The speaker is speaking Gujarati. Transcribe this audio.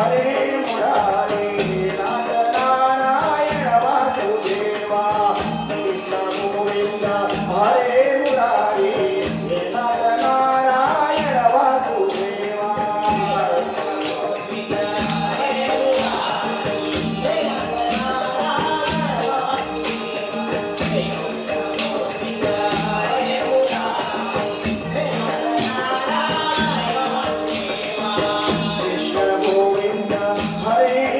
Valeu! Hare